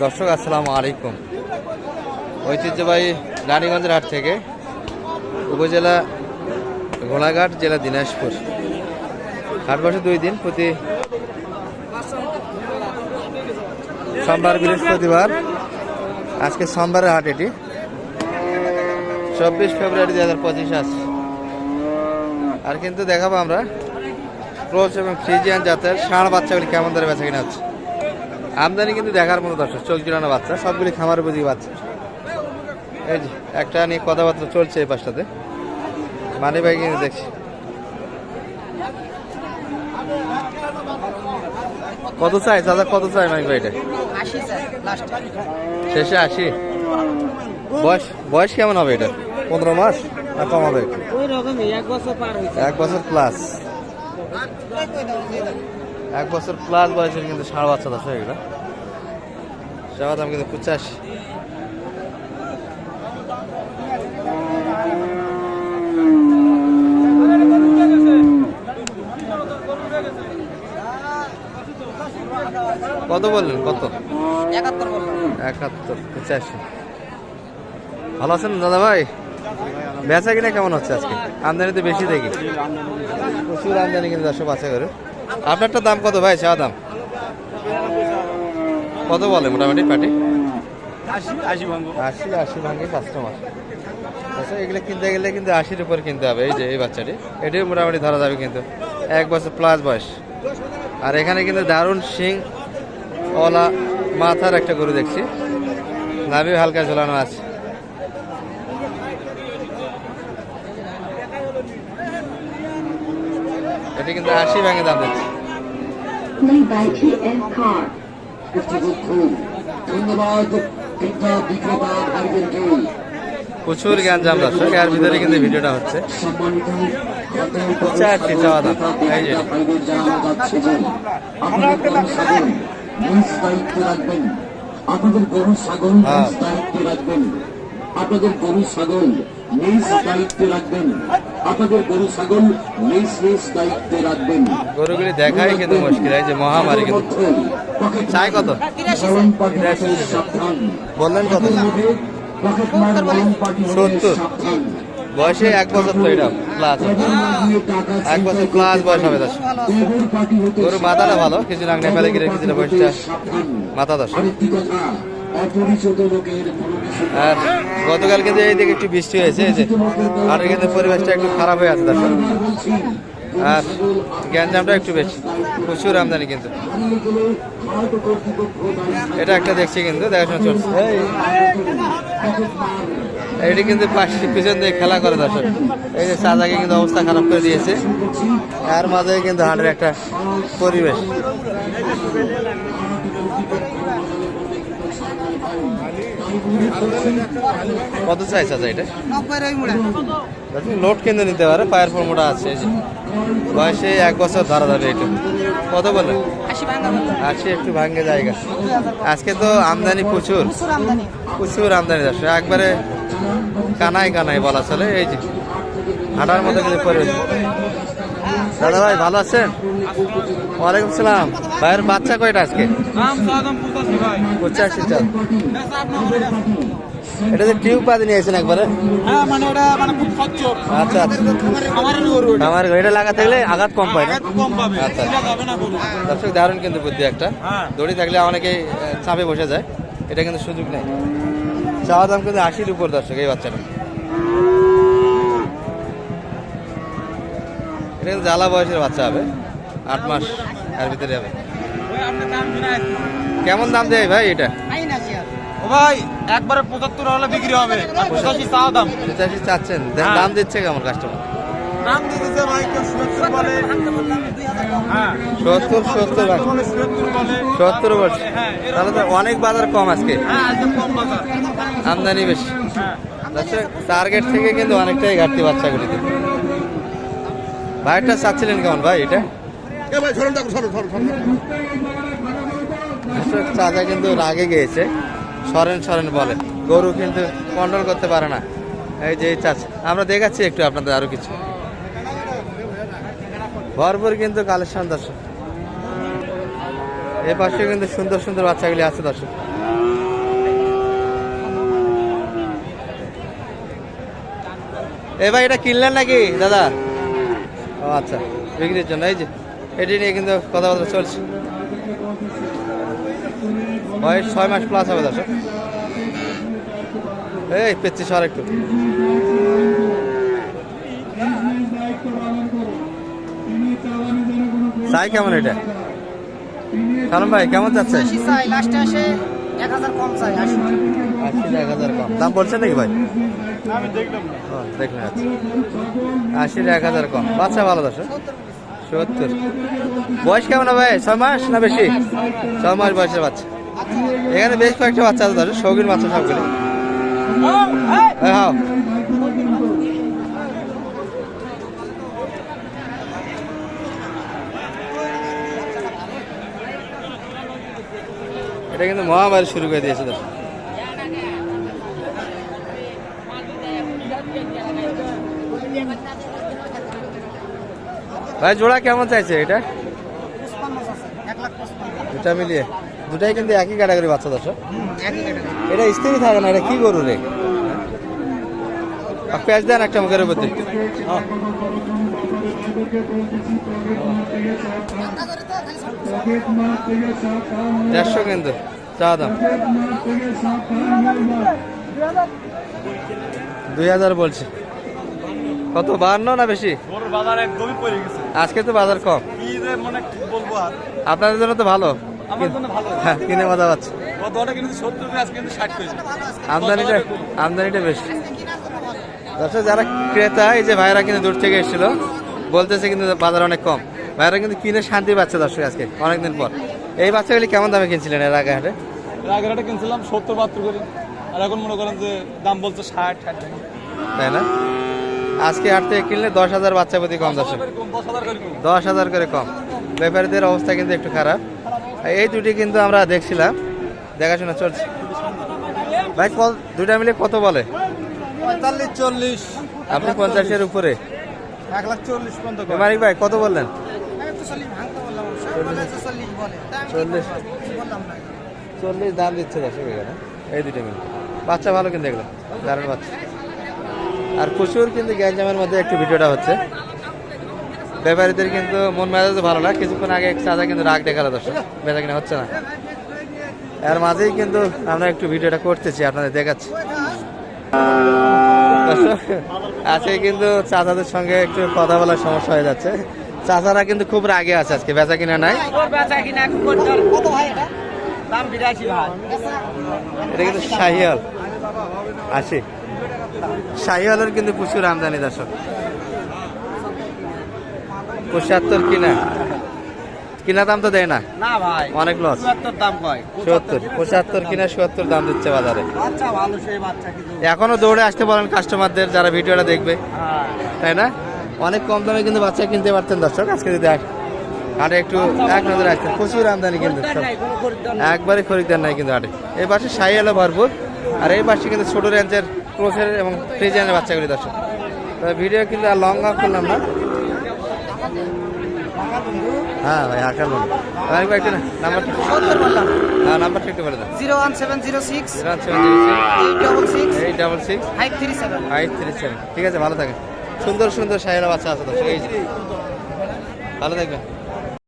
দর্শক, আসসালামু আলাইকুম। ঐতিহ্যবাহী রানীগঞ্জের হাট থেকে উপজেলা ঘোড়াঘাট, জেলা দিনাজপুর। হাট বসে দুই দিন প্রতি সোমবার, বৃহস্পতিবার। আজকে সোমবারের হাট এটি। চব্বিশ ফেব্রুয়ারি দু হাজার পঁচিশ আস আর কিন্তু দেখাবো আমরা ক্রোচ এবং ফ্রিজিয়ান জাতের ষাঁড় বাচ্চাগুলি কেমন ধরে বেচা কিনা হচ্ছে। আমদানি কিন্তু দেখার মতো দর্শক চোখ জুড়ানো বাচ্চা সবগুলি খামার বুঝি বাচ্চা। এই যে একটা নিয়ে কথাবার্তা চলছে এই পাশটাতে। মানে ভাই কিন্তু দেখছি। কত চাই? দাদা কত চাই মাইক ভাই এটা আশি শেষে আসি বয়স বয়স কেমন হবে এটা? পনেরো মাস না কম হবে এক বছর প্লাস এক বছর প্লাস বয়সের কিন্তু ষাঁড় বাচ্চা দশ এগুলো। সেবা দাম কিন্তু পঁচাশি। কত বললেন? কত? একাত্তর একাত্তর পঁচাশি। ভালো আছেন দাদা ভাই? বেচা কিনা কেমন হচ্ছে আজকে? আমদানি তো বেশি দেখি। প্রচুর আমদানি কিন্তু দর্শক বাচ্চা করে আপনারটা দাম কত ভাই? চা দাম? কত বলে মোটামুটি পাটি আশি আশি ভাঙে কাস্টমার আচ্ছা এগুলো কিনতে গেলে কিন্তু আশির উপর কিনতে হবে। এই যে এই বাচ্চাটি এটিও মোটামুটি ধরা যাবে কিন্তু। এক বছর প্লাস বয়স। আর এখানে কিন্তু দারুণ শিং ওলা মাথার একটা গরু দেখছি। নাভি হালকা ঝোলানো আছে। এটি কিন্তু আশি ভাঙে দাম দিচ্ছে। 内白 TF card. কর্তৃপক্ষ ধন্যবাদ বিক্রেতা ভাইদেরকে প্রচুর জ্ঞান জাম দর্শক এর ভিতরে কিন্তু ভিডিওটা হচ্ছে সম্মানিত চারটি চাওয়া দাম। এই যে। আপনাদের গরু ছাগল নিজ দায়িত্বে রাখবেন আপনাদের গরু ছাগল হ্যাঁ। নিজ দায়িত্বে রাখবেন। আপনাদের গরু ছাগল নিজ নিজ দায়িত্বে রাখবেন। গরুগুলি দেখাই কিন্তু মুশকিল এই যে মহামারী কিন্তু। চাই কত? বললেন কত? সত্তর। বয়সে এক বছর তো এটা প্লাস এক বছর প্লাস বয়স হবে দর্শক গরু মাথাটা ভালো কিছু নাক নেপালে গিয়ে রেখেছিল বয়সটা মাথা দর্শক আর গতকাল কিন্তু এই দিকে একটু বৃষ্টি হয়েছে, এই যে আর কিন্তু পরিবেশটা একটু খারাপ হয়ে আছে, দর্শক। আর গ্যাঞ্জামটা একটু বেশি, প্রচুর আমদানি কিন্তু। এটা একটা দেখছি কিন্তু, দেখাশোনা চলছে। এইটি কিন্তু পাশে পিছন দিয়ে খেলা করে, দর্শক। এই যে সাদাকে কিন্তু অবস্থা খারাপ করে দিয়েছে। এর মাঝে কিন্তু হাটের একটা পরিবেশ। কত চাই চাচা এটা? লোড কিন্তু নিতে পারে পায়ের মোটা আছে এই যে। বয়সে এক বছর ধরা যাবে এটা। কত বলে? আশি বললাম একটু ভাঙ্গে জায়গা। আজকে তো আমদানি প্রচুর। প্রচুর আমদানি। দর্শক একবারে কানাই কানাই বলা চলে এই যে। হাঁটার মতো কিন্তু পরিবেশ দাদা ভাই ভালো আছেন? ওয়ালাইকুম সালাম। ভাইয়ের বাচ্চা কয়টা আজকে? পঁচাশি চাল এটা যে টিউব পাতি নিয়েছেন একবারে? হ্যাঁ মানে মানে আচ্ছা আচ্ছা। আমার এটা। লাগাতে গেলে আঘাত কম পায় না? আচ্ছা গরু দর্শক দারুণ কিন্তু বুদ্ধি একটা। হ্যাঁ। দড়ি থাকলে অনেকেই আহ, চাপে বসে যায়। এটা কিন্তু সুযোগ নেই। চাওয়া দাম কিন্তু আশির উপর দর্শক এই বাচ্চাটা। এটা কিন্তু জ্বালা বয়সের বাচ্চা হবে আট মাস এর ভিতরে হবে। কেমন দাম দেয় ভাই এটা? ও ভাই একবারে পঁচাত্তর হলে বিক্রি হবে। পঁচাশি চাও দাম। পঁচাশি চাচ্ছেন। হ্যাঁ। দাম দিচ্ছে কেমন কাস্টমার দাম দিচ্ছে ভাই সত্তর বলে। হ্যাঁ। সত্তর সত্তর সত্তর বলছে হ্যাঁ, তাহলে তো অনেক বাজার কম আজকে। হ্যাঁ আমদানি বেশি। হ্যাঁ। টার্গেট থেকে কিন্তু অনেকটাই ঘাটতি বাচ্চাগুলিতে। ভাইটা চাচ্ছিলেন কেমন ভাই এটা? চাচা কিন্তু রাগে গিয়েছে। সরেন সরেন বলে। গরু কিন্তু কন্ট্রোল করতে পারে না। এই যে চাচা আমরা দেখাচ্ছি একটু আপনাদের আরও কিছু। ভরপুর কিন্তু কালেকশন দর্শক। এ পাশে কিন্তু সুন্দর সুন্দর বাচ্চাগুলি আছে দর্শক। এ ভাই এটা কিনলেন নাকি দাদা? আচ্ছা বিক্রির জন্য, এই যে, এটি নিয়ে কিন্তু কথাবার্তা চলছে। বয়স ছয় মাস প্লাস হবে দর্শক। এই পেচ্ছি সর একটু। চাই কেমন এটা? সালম ভাই, কেমন আসে এক হাজার কম চাই আশি আশি এক হাজার কম। দাম বলছেন নাকি ভাই? না দেখলেন আচ্ছা। আশির এক হাজার কম। বাচ্চা ভালো দর্শক সত্তর। বয়স কেমন হবে ছয় মাস না বেশি? ছয় মাস বয়সের বাচ্চা। এখানে বেশ কয়েকটা বাচ্চা আছে দর্শক শৌখিন বাচ্চা সবগুলো। হাও। এটা কিন্তু মহামারী শুরু করে দিয়েছে দর্শক ভাই জোড়া কেমন চাইছে এটা? দুটা মিলিয়ে। দুটাই কিন্তু একই ক্যাটাগরি বাচ্চা দর্শক। এটা স্থিরই থাকে না এটা কি গরু রে? পেঁয়াজ দেন একটা মুখের উপর দেড়শো কিন্তু চা দাম। দুই হাজার বলছে। কত বাহান্ন না বেশি? বাজার একদমই পড়ে গেছে। আজকে তো বাজার কম। কি যে মানে বলব আর। আপনাদের জন্য তো ভালো। আমার জন্য ভালো। হ্যাঁ কিনে মজা পাচ্ছে। গতটা কিন্তু সত্তর আজকে কিন্তু ষাট করেছে আমদানিটা আমদানিটা বেশি। দর্শক যারা ক্রেতা এই যে ভাইরা কিন্তু দূর থেকে এসেছিল বলতেছে কিন্তু বাজার অনেক কম। ভাইরা কিন্তু কিনে শান্তি পাচ্ছে দর্শক আজকে অনেকদিন পর। এই বাচ্চাগুলি কেমন দামে কিনছিলেন এর আগে হাটে? রাগেরহাটে কিনছিলাম সত্তর বাহাত্তর করে। আর এখন মনে করেন যে দাম বলছে ষাট ষাট। তাই না? আজকে হাট থেকে কিনলে দশ হাজার বাচ্চা প্রতি কম দশ হাজার করে কম। দশ হাজার করে কম। ব্যাপারীদের অবস্থা কিন্তু একটু খারাপ। এই দুটি কিন্তু আমরা দেখছিলাম। দেখাশোনা চলছে। ভাই দুটা মিলে কত বলে? পঁয়তাল্লিশ চল্লিশ। আপনি পঞ্চাশের উপরে। এক লাখ চল্লিশ মানিক ভাই কত বললেন? চল্লিশ। চল্লিশ দাম দিচ্ছে দর্শক এখানে। এই দুটো মিলে। বাচ্চা ভালো কিন্তু এগুলো। দারুণ বাচ্চা। আর প্রচুর কিন্তু গ্যাঞ্জামের মধ্যে একটু ভিডিওটা হচ্ছে। ব্যাপারীদের কিন্তু মন মেজাজ ভালো না। কিছুক্ষণ আগে চাচা কিন্তু রাগ দেখাল দর্শক। বেচা কিনা হচ্ছে না। এর মাঝেই কিন্তু আমরা একটু ভিডিওটা করতেছি আপনাদের দেখাচ্ছি। আজকে কিন্তু চাচাদের সঙ্গে একটু কথা বলার সমস্যা হয়ে যাচ্ছে। চাচারা কিন্তু খুব রাগে আছে আজকে বেচা কিনা নাই। এটা কিন্তু শাহিয়াল আছে শাহিয়ালের কিন্তু প্রচুর আমদানি দর্শক। পঁচাত্তর কিনা। কিনা দাম তো দেয় না। না ভাই অনেক লস সত্তর পঁচাত্তর কিনা সত্তর দাম দিচ্ছে বাজারে। এখনও দৌড়ে আসতে পারেন কাস্টমারদের যারা ভিডিওটা দেখবে। হ্যাঁ। তাই না? অনেক কম দামে কিন্তু বাচ্চা কিনতে পারতেন দর্শক। আজকে যদি হাটে একটু এক নজরে আসতেন। প্রচুর আমদানি কিন্তু একবারে খরিদ্দার নাই কিন্তু হাটে। এই পাশে সাই এলো ভরপুর। আর এই পাশে কিন্তু ছোট রেঞ্জের ক্রোসের এবং ফ্রিজিয়ানের বাচ্চাগুলি দর্শক। তবে ভিডিও কিন্তু আর লং আপ করলাম না। হ্যাঁ ভাই আকার লোন ভাই একটু না নাম্বারটা সত্তর বললাম হ্যাঁ নাম্বারটা একটু বলে দাও zero one seven zero six. Zero seven zero eight double six. Eight double six. Five three seven. Five three seven. ঠিক আছে ভালো থাকেন। সুন্দর সুন্দর সাইয়ের বাচ্চা আছে দর্শক। এই ভালো থাকবেন।